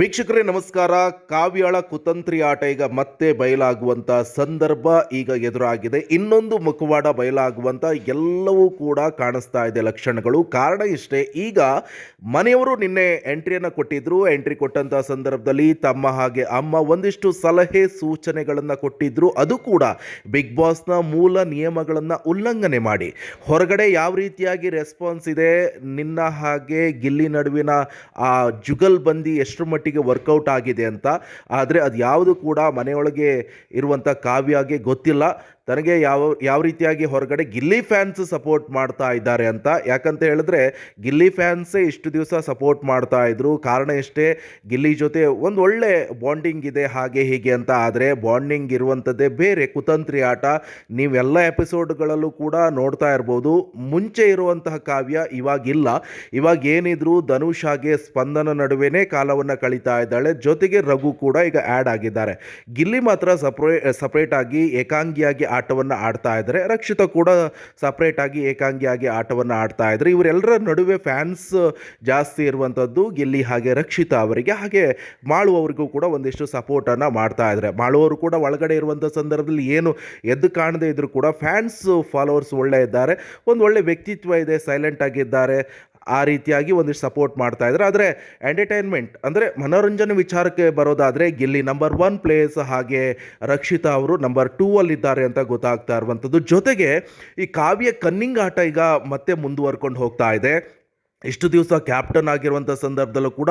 ವೀಕ್ಷಕರೇ, ನಮಸ್ಕಾರ. ಕಾವ್ಯಾಳ ಕುತಂತ್ರಿ ಆಟ ಈಗ ಮತ್ತೆ ಬಯಲಾಗುವಂತ ಸಂದರ್ಭ ಈಗ ಎದುರಾಗಿದೆ. ಇನ್ನೊಂದು ಮುಖವಾಡ ಬಯಲಾಗುವಂತ ಎಲ್ಲವೂ ಕೂಡ ಕಾಣಿಸ್ತಾ ಇದೆ ಲಕ್ಷಣಗಳು. ಕಾರಣ ಇಷ್ಟೇ, ಈಗ ಮನೆಯವರು ನಿನ್ನೆ ಎಂಟ್ರಿಯನ್ನು ಕೊಟ್ಟಿದ್ರು. ಎಂಟ್ರಿ ಕೊಟ್ಟಂಥ ಸಂದರ್ಭದಲ್ಲಿ ತಮ್ಮ ಹಾಗೆ ಅಮ್ಮ ಒಂದಿಷ್ಟು ಸಲಹೆ ಸೂಚನೆಗಳನ್ನು ಕೊಟ್ಟಿದ್ರು. ಅದು ಕೂಡ ಬಿಗ್ ಬಾಸ್ನ ಮೂಲ ನಿಯಮಗಳನ್ನು ಉಲ್ಲಂಘನೆ ಮಾಡಿ. ಹೊರಗಡೆ ಯಾವ ರೀತಿಯಾಗಿ ರೆಸ್ಪಾನ್ಸ್ ಇದೆ? ನಿನ್ನ ಹಾಗೆ ಗಿಲ್ಲಿ ನಡುವಿನ ಆ ಜುಗಲ್ಬಂದಿ ಎಷ್ಟರ ಮಟ್ಟಿಗೆ ವರ್ಕೌಟ್ ಆಗಿದೆ ಅಂತ. ಆದರೆ ಅದು ಯಾವುದು ಕೂಡ ಮನೆಯೊಳಗೆ ಇರುವಂಥ ಕಾವ್ಯಾಗೆ ಗೊತ್ತಿಲ್ಲ. ತನಗೆ ಯಾವ ಯಾವ ರೀತಿಯಾಗಿ ಹೊರಗಡೆ ಗಿಲ್ಲಿ ಫ್ಯಾನ್ಸ್ ಸಪೋರ್ಟ್ ಮಾಡ್ತಾ ಇದ್ದಾರೆ ಅಂತ. ಯಾಕಂತ ಹೇಳಿದ್ರೆ, ಗಿಲ್ಲಿ ಫ್ಯಾನ್ಸೇ ಇಷ್ಟು ದಿವಸ ಸಪೋರ್ಟ್ ಮಾಡ್ತಾ ಇದ್ರು. ಕಾರಣ ಎಷ್ಟೇ, ಗಿಲ್ಲಿ ಜೊತೆ ಒಂದು ಒಳ್ಳೆ ಬಾಂಡಿಂಗ್ ಇದೆ, ಹಾಗೆ ಹೀಗೆ ಅಂತ. ಆದರೆ ಬಾಂಡಿಂಗ್ ಇರುವಂಥದ್ದೇ ಬೇರೆ ಕುತಂತ್ರಿ ಆಟ. ನೀವೆಲ್ಲ ಎಪಿಸೋಡ್ಗಳಲ್ಲೂ ಕೂಡ ನೋಡ್ತಾ ಇರ್ಬೋದು. ಮುಂಚೆ ಇರುವಂತಹ ಕಾವ್ಯ ಇವಾಗಿಲ್ಲ. ಇವಾಗ ಏನಿದ್ರು ಧನುಷ್ ಹಾಗೆ ಸ್ಪಂದನ ನಡುವೆನೇ ಕಾಲವನ್ನು ಕಳೀತಾ ಇದ್ದಾಳೆ. ಜೊತೆಗೆ ರಘು ಕೂಡ ಈಗ ಆ್ಯಡ್ ಆಗಿದ್ದಾರೆ. ಗಿಲ್ಲಿ ಮಾತ್ರ ಸಪ್ರೇ ಸಪ್ರೇಟಾಗಿ ಏಕಾಂಗಿಯಾಗಿ ಆಟವನ್ನು ಆಡ್ತಾ ಇದ್ದಾರೆ. ರಕ್ಷಿತ ಕೂಡ ಸಪ್ರೇಟಾಗಿ ಏಕಾಂಗಿಯಾಗಿ ಆಟವನ್ನು ಆಡ್ತಾ ಇದ್ದಾರೆ. ಇವರೆಲ್ಲರ ನಡುವೆ ಫ್ಯಾನ್ಸ್ ಜಾಸ್ತಿ ಇರುವಂಥದ್ದು ಗಿಲ್ಲಿ ಹಾಗೆ ರಕ್ಷಿತ ಅವರಿಗೆ. ಹಾಗೆ ಮಾಳುವವರಿಗೂ ಕೂಡ ಒಂದಿಷ್ಟು ಸಪೋರ್ಟನ್ನು ಮಾಡ್ತಾ ಇದ್ದಾರೆ. ಮಾಳುವವರು ಕೂಡ ಒಳಗಡೆ ಇರುವಂಥ ಸಂದರ್ಭದಲ್ಲಿ ಏನು ಎದ್ದು ಕಾಣದೇ ಇದ್ದರೂ ಕೂಡ ಫ್ಯಾನ್ಸ್ ಫಾಲೋವರ್ಸ್ ಒಳ್ಳೆ ಇದ್ದಾರೆ. ಒಂದು ಒಳ್ಳೆ ವ್ಯಕ್ತಿತ್ವ ಇದೆ ಸೈಲೆಂಟ್ ಆಗಿದ್ದಾರೆ. ಆ ರೀತಿಯಾಗಿ ಒಂದಿಷ್ಟು ಸಪೋರ್ಟ್ ಮಾಡ್ತಾ ಇದ್ದಾರೆ ಆದರೆ ಎಂಟರ್ಟೈನ್ಮೆಂಟ್ ಅಂದರೆ ಮನೋರಂಜನೆ ವಿಚಾರಕ್ಕೆ ಬರೋದಾದರೆ ಗಿಲ್ಲಿ ನಂಬರ್ ಒನ್ ಪ್ಲೇಸ್ ಹಾಗೆ ರಕ್ಷಿತಾ ಅವರು ನಂಬರ್ ಟೂ ಅಲ್ಲಿದ್ದಾರೆ ಅಂತ ಗೊತ್ತಾಗ್ತಾ ಇರುವಂಥದ್ದು ಜೊತೆಗೆ ಈ ಕಾವ್ಯ ಕನ್ನಿಂಗ್ ಆಟ ಈಗ ಮತ್ತೆ ಮುಂದುವರ್ಕೊಂಡು ಹೋಗ್ತಾ ಇದೆ. ಇಷ್ಟು ದಿವಸ ಕ್ಯಾಪ್ಟನ್ ಆಗಿರುವಂಥ ಸಂದರ್ಭದಲ್ಲೂ ಕೂಡ,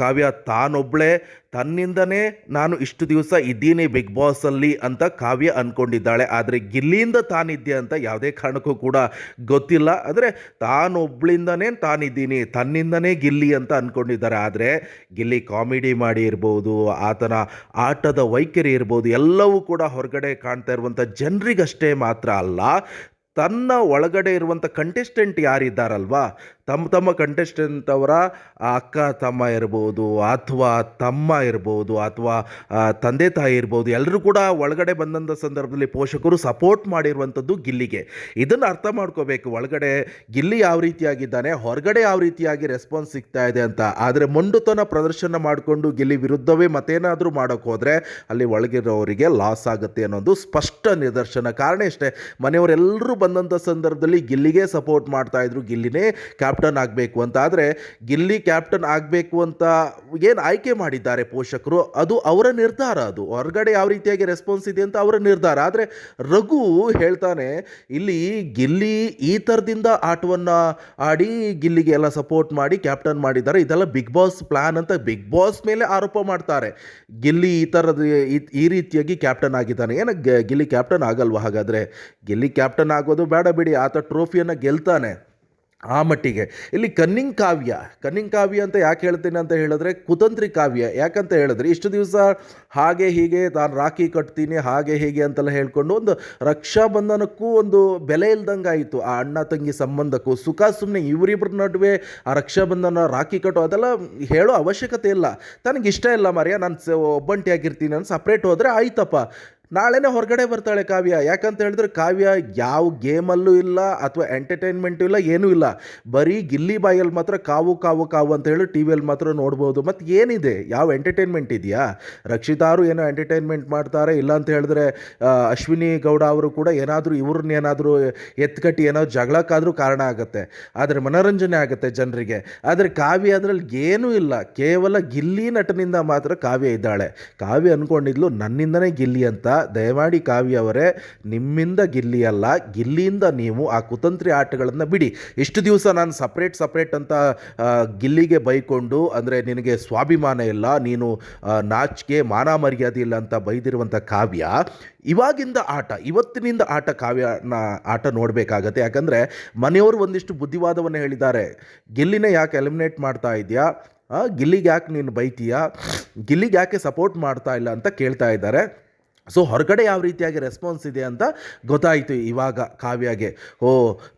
ಕಾವ್ಯ ತಾನೊಬ್ಬಳೇ ತನ್ನಿಂದನೇ ನಾನು ಇಷ್ಟು ದಿವಸ ಇದ್ದೀನಿ ಬಿಗ್ ಬಾಸಲ್ಲಿ ಅಂತ ಕಾವ್ಯ ಅಂದ್ಕೊಂಡಿದ್ದಾಳೆ ಆದರೆ ಗಿಲ್ಲಿಯಿಂದ ತಾನಿದ್ದೆ ಅಂತ ಯಾವುದೇ ಕಾರಣಕ್ಕೂ ಕೂಡ ಗೊತ್ತಿಲ್ಲ. ಅಂದರೆ ತಾನೊಬ್ಳಿಂದನೇ ತಾನಿದ್ದೀನಿ, ತನ್ನಿಂದನೇ ಗಿಲ್ಲಿ ಅಂತ ಅಂದ್ಕೊಂಡಿದ್ದಾರೆ ಆದರೆ ಗಿಲ್ಲಿ ಕಾಮಿಡಿ ಮಾಡಿ ಇರ್ಬೋದು, ಆತನ ಆಟದ ವೈಖರಿ ಇರ್ಬೋದು, ಎಲ್ಲವೂ ಕೂಡ ಹೊರಗಡೆ ಕಾಣ್ತಾ ಇರುವಂಥ ಜನರಿಗಷ್ಟೇ ಮಾತ್ರ ಅಲ್ಲ, ತನ್ನ ಒಳಗಡೆ ಇರುವಂಥ ಕಂಟೆಸ್ಟೆಂಟ್ ಯಾರಿದ್ದಾರಲ್ವಾ ತಮ್ಮ ತಮ್ಮ ಕಂಟೆಸ್ಟೆಂಟ್ ಅವರ ಅಕ್ಕ, ತಮ್ಮ ಇರ್ಬೋದು, ಅಥವಾ ತಮ್ಮ ಇರ್ಬೋದು, ಅಥವಾ ತಂದೆ, ತಾಯಿ ಇರ್ಬೋದು ಎಲ್ಲರೂ ಕೂಡ ಒಳಗಡೆ ಬಂದಂಥ ಸಂದರ್ಭದಲ್ಲಿ ಪೋಷಕರು ಸಪೋರ್ಟ್ ಮಾಡಿರುವಂಥದ್ದು ಗಿಲ್ಲಿಗೆ. ಇದನ್ನು ಅರ್ಥ ಮಾಡ್ಕೋಬೇಕು, ಒಳಗಡೆ ಗಿಲ್ಲಿ ಯಾವ ರೀತಿಯಾಗಿದ್ದಾನೆ, ಹೊರಗಡೆ ಯಾವ ರೀತಿಯಾಗಿ ರೆಸ್ಪಾನ್ಸ್ ಸಿಗ್ತಾ ಇದೆ ಅಂತ. ಆದರೆ ಮೊಂಡುತನ ಪ್ರದರ್ಶನ ಮಾಡಿಕೊಂಡು ಗಿಲ್ಲಿ ವಿರುದ್ಧವೇ ಮತ್ತೇನಾದರೂ ಮಾಡೋಕ್ಕೆ ಹೋದರೆ ಅಲ್ಲಿ ಒಳಗಿರೋರಿಗೆ ಲಾಸ್ ಆಗುತ್ತೆ ಅನ್ನೋದು ಸ್ಪಷ್ಟ ನಿದರ್ಶನ. ಕಾರಣ ಇಷ್ಟೇ ಮನೆಯವರೆಲ್ಲರೂ ಬಂದಂಥ ಸಂದರ್ಭದಲ್ಲಿ ಗಿಲ್ಲಿಗೆ ಸಪೋರ್ಟ್ ಮಾಡ್ತಾ ಇದ್ರು, ಗಿಲ್ಲಿನೇ ಕ್ಯಾಪ್ಟನ್ ಆಗಬೇಕು ಅಂತ. ಆದರೆ ಗಿಲ್ಲಿ ಕ್ಯಾಪ್ಟನ್ ಆಗಬೇಕು ಅಂತ ಏನು ಆಯ್ಕೆ ಮಾಡಿದ್ದಾರೆ ಪೋಷಕರು? ಅದು ಅವರ ನಿರ್ಧಾರ ಅದು. ಹೊರಗಡೆ ಯಾವ ರೀತಿಯಾಗಿ ರೆಸ್ಪಾನ್ಸ್ ಇದೆ ಅಂತ ಅವರ ನಿರ್ಧಾರ. ಆದರೆ ರಘು ಹೇಳ್ತಾನೆ, ಇಲ್ಲಿ ಗಿಲ್ಲಿ ಈ ಥರದಿಂದ ಆಟವನ್ನು ಆಡಿ ಗಿಲ್ಲಿಗೆ ಎಲ್ಲ ಸಪೋರ್ಟ್ ಮಾಡಿ ಕ್ಯಾಪ್ಟನ್ ಮಾಡಿದ್ದಾರೆ. ಇದೆಲ್ಲ ಬಿಗ್ ಬಾಸ್ ಪ್ಲ್ಯಾನ್ ಅಂತ ಬಿಗ್ ಬಾಸ್ ಮೇಲೆ ಆರೋಪ ಮಾಡ್ತಾರೆ. ಗಿಲ್ಲಿ ಈ ಥರದ ಈ- ರೀತಿಯಾಗಿ ಕ್ಯಾಪ್ಟನ್ ಆಗಿದ್ದಾನೆ. ಏನ ಗಿಲ್ಲಿ ಕ್ಯಾಪ್ಟನ್ ಆಗಲ್ವಾ ಹಾಗಾದರೆ? ಗಿಲ್ಲಿ ಕ್ಯಾಪ್ಟನ್ ಆಗೋದು ಬೇಡ ಬಿಡಿ. ಆತ ಟ್ರೋಫಿಯನ್ನು ಗೆಲ್ತಾನೆ. ಆ ಮಟ್ಟಿಗೆ. ಇಲ್ಲಿ ಕನ್ನಿಂಗ್ ಕಾವ್ಯ ಕನ್ನಿಂಗ್ ಕಾವ್ಯ ಅಂತ ಯಾಕೆ ಹೇಳ್ತೀನಿ ಅಂತ ಹೇಳಿದ್ರೆ ಕುತಂತ್ರಿ ಕಾವ್ಯ. ಯಾಕಂತ ಹೇಳಿದ್ರೆ ಇಷ್ಟು ದಿವಸ ಹಾಗೆ ಹೀಗೆ ತಾನು ರಾಖಿ ಕಟ್ತೀನಿ, ಹಾಗೆ ಹೀಗೆ ಅಂತೆಲ್ಲ ಹೇಳ್ಕೊಂಡು ಒಂದು ರಕ್ಷಾ ಬಂಧನಕ್ಕೂ ಒಂದು ಬೆಲೆ ಇಲ್ದಂಗೆ ಆಯಿತು ಆ ಅಣ್ಣ ತಂಗಿ ಸಂಬಂಧಕ್ಕೂ ಸುಖ ಸುಮ್ಮನೆ ಇವರಿಬ್ಬರ ನಡುವೆ ಆ ರಕ್ಷಾ ಬಂಧನ ರಾಖಿ ಕಟ್ಟೋ ಅದೆಲ್ಲ ಹೇಳೋ ಅವಶ್ಯಕತೆ ಇಲ್ಲ. ತನಗಿಷ್ಟ ಇಲ್ಲ ಮರ್ಯ, ನಾನು ಒಬ್ಬಂಟಿ ಒಬ್ಬಂಟಿಯಾಗಿರ್ತೀನಿ, ನಾನು ಸಪ್ರೇಟ್ ಹೋದರೆ ಆಯ್ತಪ್ಪ. ನಾಳೆನೇ ಹೊರಗಡೆ ಬರ್ತಾಳೆ ಕಾವ್ಯ. ಯಾಕಂತ ಹೇಳಿದ್ರೆ ಕಾವ್ಯ ಯಾವ ಗೇಮಲ್ಲೂ ಇಲ್ಲ ಅಥವಾ ಎಂಟರ್ಟೈನ್ಮೆಂಟು ಇಲ್ಲ, ಏನೂ ಇಲ್ಲ. ಬರೀ ಗಿಲ್ಲಿ ಬಾಯಲ್ಲಿ ಮಾತ್ರ ಕಾವು ಕಾವು ಕಾವು ಅಂತ ಹೇಳಿ ಟಿ ವಿಯಲ್ಲಿ ಮಾತ್ರ ನೋಡ್ಬೋದು. ಮತ್ತು ಏನಿದೆ? ಯಾವ ಎಂಟರ್ಟೈನ್ಮೆಂಟ್ ಇದೆಯಾ? ರಕ್ಷಿತಾರು ಏನೋ ಎಂಟರ್ಟೈನ್ಮೆಂಟ್ ಮಾಡ್ತಾರೆ, ಇಲ್ಲ ಅಂತ ಹೇಳಿದ್ರೆ ಅಶ್ವಿನಿ ಗೌಡ ಅವರು ಕೂಡ ಏನಾದರೂ ಇವ್ರನ್ನ ಏನಾದರೂ ಎತ್ಕಟ್ಟಿ ಏನೋ ಜಗಳಕ್ಕಾದರೂ ಕಾರಣ ಆಗುತ್ತೆ. ಆದರೆ ಮನೋರಂಜನೆ ಆಗುತ್ತೆ ಜನರಿಗೆ. ಆದರೆ ಕಾವ್ಯ ಅದರಲ್ಲಿ ಏನೂ ಇಲ್ಲ. ಕೇವಲ ಗಿಲ್ಲಿ ನಟನಿಂದ ಮಾತ್ರ ಕಾವ್ಯ ಇದ್ದಾಳೆ. ಕಾವ್ಯ ಅಂದ್ಕೊಂಡಿದ್ಲು ನನ್ನಿಂದನೇ ಗಿಲ್ಲಿ ಅಂತ. ದಯಮಾಡಿ ಕಾವ್ಯ ಅವರೇ, ನಿಮ್ಮಿಂದ ಗಿಲ್ಲಿ ಅಲ್ಲ, ಗಿಲ್ಲಿಯಿಂದ ನೀವು ಆ ಕುತಂತ್ರಿ ಆಟಗಳನ್ನು ಬಿಡಿ. ಇಷ್ಟು ದಿವಸ ನಾನು ಸಪ್ರೇಟ್ ಸಪ್ರೇಟ್ ಅಂತ ಗಿಲ್ಲಿಗೆ ಬೈಕೊಂಡು, ಅಂದರೆ ನಿನಗೆ ಸ್ವಾಭಿಮಾನ ಇಲ್ಲ, ನೀನು ನಾಚಿಕೆ, ಮಾನ ಮರ್ಯಾದೆ ಇಲ್ಲ ಅಂತ ಬೈದಿರುವಂಥ ಕಾವ್ಯ, ಇವಾಗಿಂದ ಆಟ, ಇವತ್ತಿನಿಂದ ಆಟ ಕಾವ್ಯನ ಆಟ ನೋಡಬೇಕಾಗತ್ತೆ. ಯಾಕಂದರೆ ಮನೆಯವರು ಒಂದಿಷ್ಟು ಬುದ್ಧಿವಾದವನ್ನು ಹೇಳಿದ್ದಾರೆ. ಗಿಲ್ಲಿನ ಯಾಕೆ ಎಲಿಮಿನೇಟ್ ಮಾಡ್ತಾ ಇದೆಯಾ? ಗಿಲ್ಲಿಗೆ ಯಾಕೆ ನೀನು ಬೈತೀಯಾ? ಗಿಲ್ಲಿಗೆ ಯಾಕೆ ಸಪೋರ್ಟ್ ಮಾಡ್ತಾ ಇಲ್ಲ ಅಂತ ಕೇಳ್ತಾ ಇದ್ದಾರೆ. ಸೊ ಹೊರಗಡೆ ಯಾವ ರೀತಿಯಾಗಿ ರೆಸ್ಪಾನ್ಸ್ ಇದೆ ಅಂತ ಗೊತ್ತಾಯಿತು ಇವಾಗ ಕಾವ್ಯಗೆ. ಓ,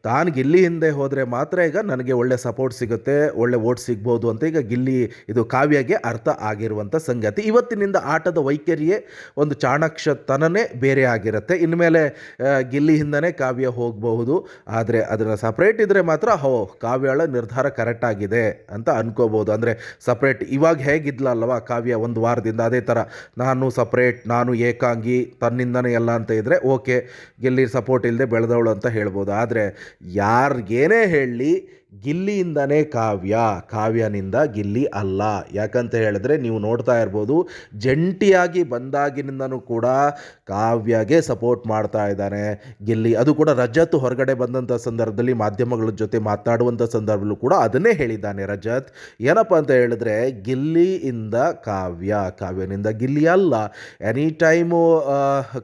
ತಾನು ಗಿಲ್ಲಿ ಹಿಂದೆ ಹೋದರೆ ಮಾತ್ರ ಈಗ ನನಗೆ ಒಳ್ಳೆ ಸಪೋರ್ಟ್ ಸಿಗುತ್ತೆ, ಒಳ್ಳೆ ಓಟ್ ಸಿಗ್ಬೋದು ಅಂತ ಈಗ ಗಿಲ್ಲಿ ಇದು ಕಾವ್ಯಗೆ ಅರ್ಥ ಆಗಿರುವಂಥ ಸಂಗತಿ. ಇವತ್ತಿನಿಂದ ಆಟದ ವೈಖರಿಯೇ ಒಂದು ಚಾಣಾಕ್ಷತನನೇ ಬೇರೆ ಆಗಿರುತ್ತೆ. ಇನ್ಮೇಲೆ ಗಿಲ್ಲಿ ಹಿಂದನೇ ಕಾವ್ಯ ಹೋಗಬಹುದು, ಆದರೆ ಅದನ್ನು ಸಪ್ರೇಟ್ ಇದ್ದರೆ ಮಾತ್ರ, ಹೋ, ಕಾವ್ಯಳ ನಿರ್ಧಾರ ಕರೆಕ್ಟ್ ಆಗಿದೆ ಅಂತ ಅನ್ಕೋಬೋದು ಅಂದರೆ ಸಪ್ರೇಟ್ ಇವಾಗ ಹೇಗಿದ್ಲಲ್ವ ಕಾವ್ಯ ಒಂದು ವಾರದಿಂದ, ಅದೇ ಥರ ನಾನು ಸಪ್ರೇಟ್ ನಾನು ಏಕಾಂಗಿ ತನ್ನಿಂದನೇ ಎಲ್ಲ ಅಂತ ಇದ್ದರೆ ಓಕೆ ಗೆಲ್ಲಿ ಸಪೋರ್ಟ್ ಇಲ್ಲದೆ ಬೆಳೆದವಳು ಅಂತ ಹೇಳ್ಬೋದು. ಆದರೆ ಯಾರಿಗೇನೇ ಹೇಳಲಿ ಗಿಲ್ಲಿಯಿಂದನೇ ಕಾವ್ಯ, ಕಾವ್ಯನಿಂದ ಗಿಲ್ಲಿ ಅಲ್ಲ. ಯಾಕಂತ ಹೇಳಿದ್ರೆ ನೀವು ನೋಡ್ತಾ ಇರ್ಬೋದು, ಜಂಟಿಯಾಗಿ ಬಂದಾಗಿನಿಂದನೂ ಕೂಡ ಕಾವ್ಯಗೆ ಸಪೋರ್ಟ್ ಮಾಡ್ತಾ ಇದ್ದಾನೆ ಗಿಲ್ಲಿ. ಅದು ಕೂಡ ರಜತ್ ಹೊರಗಡೆ ಬಂದಂಥ ಸಂದರ್ಭದಲ್ಲಿ ಮಾಧ್ಯಮಗಳ ಜೊತೆ ಮಾತನಾಡುವಂಥ ಸಂದರ್ಭದಲ್ಲೂ ಕೂಡ ಅದನ್ನೇ ಹೇಳಿದ್ದಾನೆ ರಜತ್. ಏನಪ್ಪ ಅಂತ ಹೇಳಿದ್ರೆ ಗಿಲ್ಲಿಯಿಂದ ಕಾವ್ಯ, ಕಾವ್ಯನಿಂದ ಗಿಲ್ಲಿ ಅಲ್ಲ. ಎನಿ ಟೈಮು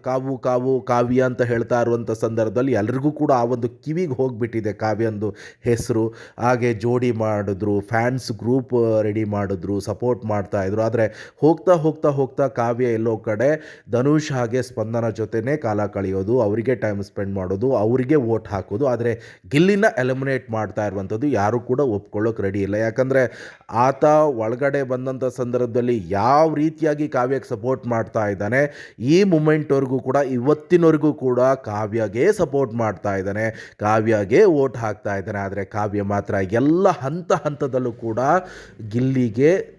ಕಾವು ಕಾವು, ಕಾವ್ಯ ಅಂತ ಹೇಳ್ತಾ ಇರುವಂಥ ಸಂದರ್ಭದಲ್ಲಿ ಎಲ್ರಿಗೂ ಕೂಡ ಆ ಒಂದು ಕಿವಿಗೆ ಹೋಗಿಬಿಟ್ಟಿದೆ ಕಾವ್ಯಂದು ಹೆಸರು. ಹಾಗೆ ಜೋಡಿ ಮಾಡಿದ್ರು ಫ್ಯಾನ್ಸ್ ಗ್ರೂಪ್ ರೆಡಿ ಮಾಡಿದ್ರು ಸಪೋರ್ಟ್ ಮಾಡ್ತಾ ಇದ್ರು. ಆದರೆ ಹೋಗ್ತಾ ಹೋಗ್ತಾ ಹೋಗ್ತಾ ಕಾವ್ಯ ಎಲ್ಲೋ ಕಡೆ ಧನುಷ್ ಹಾಗೆ ಸ್ಪಂದನ ಜೊತೆನೇ ಕಾಲ ಕಳೆಯೋದು, ಅವರಿಗೆ ಟೈಮ್ ಸ್ಪೆಂಡ್ ಮಾಡೋದು, ಅವರಿಗೆ ವೋಟ್ ಹಾಕೋದು. ಆದರೆ ಗಿಲ್ಲಿನ ಎಲಿಮಿನೇಟ್ ಮಾಡ್ತಾ ಇರುವಂಥದ್ದು ಯಾರು ಕೂಡ ಒಪ್ಕೊಳ್ಳೋಕೆ ರೆಡಿ ಇಲ್ಲ. ಯಾಕಂದರೆ ಆತ ಒಳಗಡೆ ಬಂದಂಥ ಸಂದರ್ಭದಲ್ಲಿ ಯಾವ ರೀತಿಯಾಗಿ ಕಾವ್ಯಕ್ಕೆ ಸಪೋರ್ಟ್ ಮಾಡ್ತಾ ಇದ್ದಾನೆ, ಈ ಮೂಮೆಂಟ್ವರೆಗೂ ಕೂಡ, ಇವತ್ತಿನವರೆಗೂ ಕೂಡ ಕಾವ್ಯಗೆ ಸಪೋರ್ಟ್ ಮಾಡ್ತಾ ಇದ್ದಾನೆ, ಕಾವ್ಯಗೆ ವೋಟ್ ಹಾಕ್ತಾ ಇದ್ದಾನೆ. ಆದರೆ ಕಾವ್ಯ ಮಾತ್ರ. ಎಲ್ಲ ಹಂತ ಹಂತದಲ್ಲೂ ಕೂಡ ಗಿಲ್ಲಿಗೆ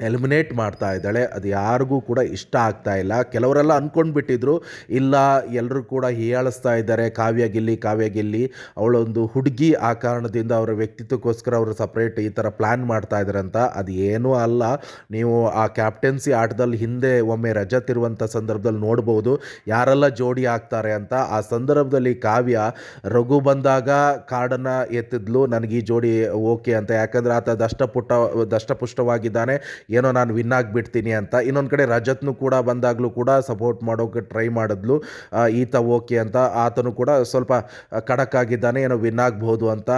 ಎಲಿಮಿನೇಟ್ ಮಾಡ್ತಾ ಇದ್ದಾಳೆ. ಅದು ಯಾರಿಗೂ ಕೂಡ ಇಷ್ಟ ಆಗ್ತಾ ಇಲ್ಲ. ಕೆಲವರೆಲ್ಲ ಅಂದ್ಕೊಂಡು ಬಿಟ್ಟಿದ್ರು ಇಲ್ಲ ಎಲ್ಲರೂ ಕೂಡ ಹೀಯಾಳಿಸ್ತಾ ಇದ್ದಾರೆ. ಕಾವ್ಯ ಗಿಲ್ಲಿ ಕಾವ್ಯ ಗಿಲ್ಲಿ. ಅವಳೊಂದು ಹುಡುಗಿ ಆ ಕಾರಣದಿಂದ ಅವರ ವ್ಯಕ್ತಿತ್ವಕ್ಕೋಸ್ಕರ ಅವರು ಸಪ್ರೇಟ್ ಈ ಥರ ಪ್ಲ್ಯಾನ್ ಮಾಡ್ತಾ ಇದ್ದಾರೆ ಅಂತ. ಅದು ಏನೂ ಅಲ್ಲ. ನೀವು ಆ ಕ್ಯಾಪ್ಟೆನ್ಸಿ ಆಟದಲ್ಲಿ ಹಿಂದೆ ಒಮ್ಮೆ ರಜತ್ ಇರುವಂಥ ಸಂದರ್ಭದಲ್ಲಿ ನೋಡ್ಬೋದು. ಯಾರೆಲ್ಲ ಜೋಡಿ ಆಗ್ತಾರೆ ಅಂತ. ಆ ಸಂದರ್ಭದಲ್ಲಿ ಕಾವ್ಯ ರಘು ಬಂದಾಗ ಕಾರ್ಡನ್ನು ಎತ್ತಿದ್ಲು. ನನಗೆ ಈ ಜೋಡಿ ಓಕೆ ಅಂತ. ಯಾಕಂದರೆ ಆತ ದಷ್ಟಪುಟ್ಟ, ದಷ್ಟಪುಷ್ಟವಾಗಿದ್ದಾನೆ. ಏನೋ ನಾನು ವಿನ್ ಆಗಿಬಿಡ್ತೀನಿ ಅಂತ. ಇನ್ನೊಂದು ಕಡೆ ರಜತ್ನು ಕೂಡ ಬಂದಾಗಲೂ ಕೂಡ ಸಪೋರ್ಟ್ ಮಾಡೋಕೆ ಟ್ರೈ ಮಾಡಿದ್ಲು. ಈತ ಓಕೆ ಅಂತ. ಆತನು ಕೂಡ ಸ್ವಲ್ಪ ಖಡಕ್ ಆಗಿದ್ದಾನೆ, ಏನೋ ವಿನ್ ಆಗ್ಬೋದು ಅಂತ.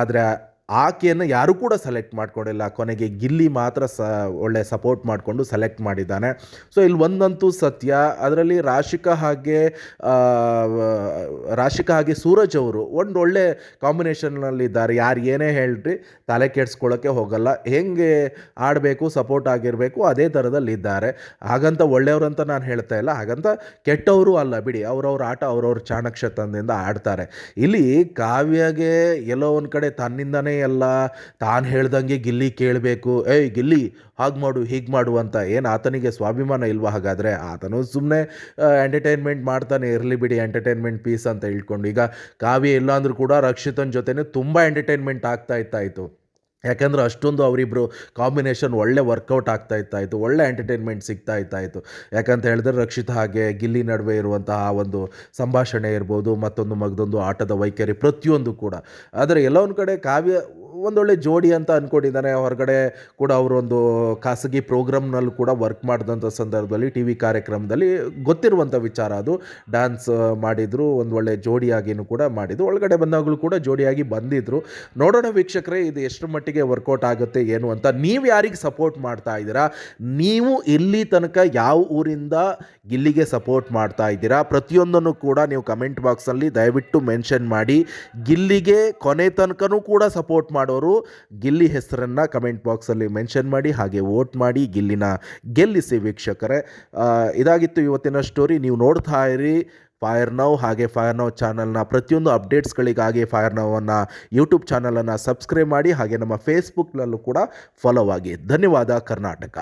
ಆದರೆ ಆಕೆಯನ್ನು ಯಾರೂ ಕೂಡ ಸೆಲೆಕ್ಟ್ ಮಾಡ್ಕೊಂಡಿಲ್ಲ. ಕೊನೆಗೆ ಗಿಲ್ಲಿ ಮಾತ್ರ ಸ, ಒಳ್ಳೆ ಸಪೋರ್ಟ್ ಮಾಡಿಕೊಂಡು ಸೆಲೆಕ್ಟ್ ಮಾಡಿದ್ದಾನೆ. ಸೊ, ಇಲ್ಲಿ ಒಂದಂತೂ ಸತ್ಯ. ಅದರಲ್ಲಿ ರಾಶಿಕಾ ಹಾಗೆ ರಾಶಿಕ ಹಾಗೆ ಸೂರಜ್ ಅವರು ಒಂದು ಒಳ್ಳೆ ಕಾಂಬಿನೇಷನ್ನಲ್ಲಿದ್ದಾರೆ ಯಾರು ಏನೇ ಹೇಳ್ರಿ, ತಲೆ ಕೆಡಿಸ್ಕೊಳ್ಳೋಕ್ಕೆ ಹೋಗಲ್ಲ. ಹೆಂಗೆ ಆಡಬೇಕು, ಸಪೋರ್ಟ್ ಆಗಿರಬೇಕು, ಅದೇ ಥರದಲ್ಲಿದ್ದಾರೆ. ಹಾಗಂತ ಒಳ್ಳೆಯವರು ಅಂತ ನಾನು ಹೇಳ್ತಾ ಇಲ್ಲ. ಹಾಗಂತ ಕೆಟ್ಟವರು ಅಲ್ಲ. ಬಿಡಿ, ಅವ್ರವ್ರ ಆಟ ಅವ್ರವ್ರ ಚಾಣಕ್ಷತನದಿಂದ ಆಡ್ತಾರೆ. ಇಲ್ಲಿ ಕಾವ್ಯಗೆ ಎಲ್ಲೋ ಒಂದು ಕಡೆ ತನ್ನಿಂದನೇ ಎಲ್ಲ ತಾನು ಹೇಳ್ದಂಗೆ ಗಿಲ್ಲಿ ಕೇಳಬೇಕು. ಏಯ್ ಗಿಲ್ಲಿ, ಹಾಗೆ ಮಾಡು, ಹೀಗೆ ಮಾಡು ಅಂತ ಏನು ಆತನಿಗೆ ಸ್ವಾಭಿಮಾನ ಇಲ್ವಾ? ಹಾಗಾದರೆ ಆತನು ಸುಮ್ಮನೆ ಎಂಟರ್ಟೈನ್ಮೆಂಟ್ ಮಾಡ್ತಾನೆ, ಇರಲಿ ಬಿಡಿ ಎಂಟರ್ಟೈನ್ಮೆಂಟ್ ಪೀಸ್ ಅಂತ ಹೇಳ್ಕೊಂಡು. ಈಗ ಕಾವ್ಯ ಇಲ್ಲ ಅಂದ್ರೂ ಕೂಡ ರಕ್ಷಿತನ ಜೊತೆನೇ ತುಂಬ ಎಂಟರ್ಟೈನ್ಮೆಂಟ್ ಆಗ್ತಾ ಇತ್ತಾಯಿತು. ಯಾಕಂದ್ರೆ ಅಷ್ಟೊಂದು ಅವರಿಬ್ಬರು ಕಾಂಬಿನೇಷನ್ ಒಳ್ಳೆ ವರ್ಕೌಟ್ ಆಗ್ತಾ ಇತ್ತಾಯಿತು ಒಳ್ಳೆ ಎಂಟರ್ಟೈನ್ಮೆಂಟ್ ಸಿಗ್ತಾ ಇತ್ತಾಯಿತು ಯಾಕಂತ ಹೇಳಿದ್ರೆ ರಕ್ಷಿತ ಹಾಗೆ ಗಿಲ್ಲಿ ನಡುವೆ ಇರುವಂತಹ ಒಂದು ಸಂಭಾಷಣೆ ಇರ್ಬೋದು, ಮತ್ತೊಂದು ಮಗದೊಂದು ಆಟದ ವೈಖರಿ ಪ್ರತಿಯೊಂದು ಕೂಡ. ಆದರೆ ಎಲ್ಲ ಒಂದು ಕಡೆ ಕಾವ್ಯ ಒಂದೊಳ್ಳೆ ಜೋಡಿ ಅಂತ ಅಂದ್ಕೊಂಡಿದ್ದಾನೆ ಹೊರಗಡೆ ಕೂಡ ಅವರೊಂದು ಖಾಸಗಿ ಪ್ರೋಗ್ರಾಮ್ನಲ್ಲಿ ಕೂಡ ವರ್ಕ್ ಮಾಡಿದಂಥ ಸಂದರ್ಭದಲ್ಲಿ ಟಿ ವಿ ಕಾರ್ಯಕ್ರಮದಲ್ಲಿ ಗೊತ್ತಿರುವಂಥ ವಿಚಾರ ಅದು. ಡ್ಯಾನ್ಸ್ ಮಾಡಿದರು, ಒಂದು ಒಳ್ಳೆ ಜೋಡಿಯಾಗಿನೂ ಕೂಡ ಮಾಡಿದ್ದು ಒಳಗಡೆ ಬಂದಾಗಲೂ ಕೂಡ ಜೋಡಿಯಾಗಿ ಬಂದಿದ್ದರು ನೋಡೋಣ ವೀಕ್ಷಕರೇ, ಇದು ಎಷ್ಟು ಮಟ್ಟಿಗೆ ವರ್ಕೌಟ್ ಆಗುತ್ತೆ ಏನು ಅಂತ ನೀವು ಯಾರಿಗೆ ಸಪೋರ್ಟ್ ಮಾಡ್ತಾ ಇದ್ದೀರಾ? ನೀವು ಇಲ್ಲಿ ತನಕ ಯಾವ ಊರಿಂದ ಗಿಲ್ಲಿಗೆ ಸಪೋರ್ಟ್ ಮಾಡ್ತಾ ಇದ್ದೀರಾ? ಪ್ರತಿಯೊಂದನ್ನು ಕೂಡ ನೀವು ಕಮೆಂಟ್ ಬಾಕ್ಸಲ್ಲಿ ದಯವಿಟ್ಟು ಮೆನ್ಷನ್ ಮಾಡಿ. ಗಿಲ್ಲಿಗೆ ಕೊನೆ ತನಕನೂ ಕೂಡ ಸಪೋರ್ಟ್ ಮಾಡೋರು ಗಿಲ್ಲಿ ಹೆಸರನ್ನು ಕಮೆಂಟ್ ಬಾಕ್ಸಲ್ಲಿ ಮೆನ್ಷನ್ ಮಾಡಿ, ಹಾಗೆ ವೋಟ್ ಮಾಡಿ ಗಿಲ್ಲಿನ ಗೆಲ್ಲಿಸಿ ವೀಕ್ಷಕರೇ. ಇದಾಗಿತ್ತು ಇವತ್ತಿನ ಸ್ಟೋರಿ ನೀವು ನೋಡ್ತಾ ಇರಿ. ಫೈರ್ ನೌ ಹಾಗೆ ಫೈರ್ ನೌ ಚಾನಲ್ನ ಪ್ರತಿಯೊಂದು ಅಪ್ಡೇಟ್ಸ್ಗಳಿಗಾಗಿ ಫೈರ್ ನೌವನ್ನು ಯೂಟ್ಯೂಬ್ ಚಾನಲನ್ನು ಸಬ್ಸ್ಕ್ರೈಬ್ ಮಾಡಿ ಹಾಗೆ ನಮ್ಮ ಫೇಸ್ಬುಕ್ನಲ್ಲೂ ಕೂಡ ಫಾಲೋ ಆಗಿ. ಧನ್ಯವಾದ, ಕರ್ನಾಟಕ.